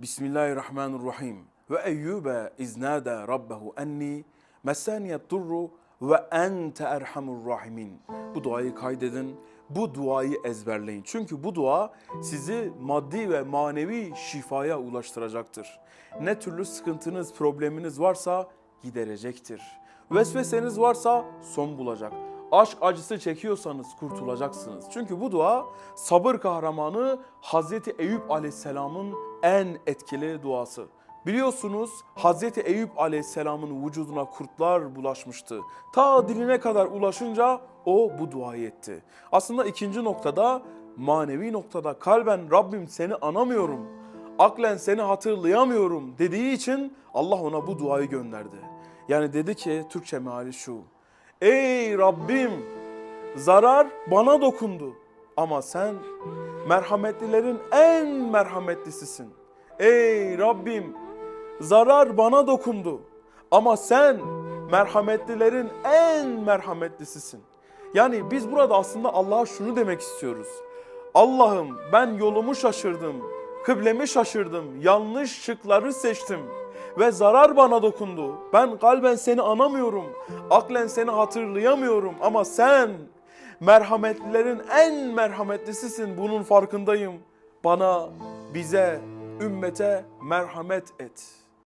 Bismillahirrahmanirrahim. Ve Eyyube iznâde rabbehu enni mesâniyet durru ve ente erhamur rahimin. Bu duayı kaydedin. Bu duayı ezberleyin. Çünkü bu dua sizi maddi ve manevi şifaya ulaştıracaktır. Ne türlü sıkıntınız, probleminiz varsa giderecektir. Vesveseniz varsa son bulacak. Aşk acısı çekiyorsanız kurtulacaksınız. Çünkü bu dua sabır kahramanı Hazreti Eyüp Aleyhisselam'ın en etkili duası. Biliyorsunuz Hazreti Eyüp Aleyhisselam'ın vücuduna kurtlar bulaşmıştı. Ta diline kadar ulaşınca o bu duayı etti. Aslında ikinci noktada manevi noktada kalben Rabbim seni anamıyorum, aklen seni hatırlayamıyorum dediği için Allah ona bu duayı gönderdi. Yani dedi ki Türkçe meali şu. Ey Rabbim zarar bana dokundu ama sen merhametlilerin en merhametlisisin. Ey Rabbim zarar bana dokundu ama sen merhametlilerin en merhametlisisin. Yani biz burada aslında Allah'a şunu demek istiyoruz. Allah'ım ben yolumu şaşırdım, kıblemi şaşırdım, yanlış şıkları seçtim ve zarar bana dokundu. Ben kalben seni anamıyorum, aklen seni hatırlayamıyorum ama sen merhametlilerin en merhametlisisin bunun farkındayım. Bana, bize, ümmete merhamet et.''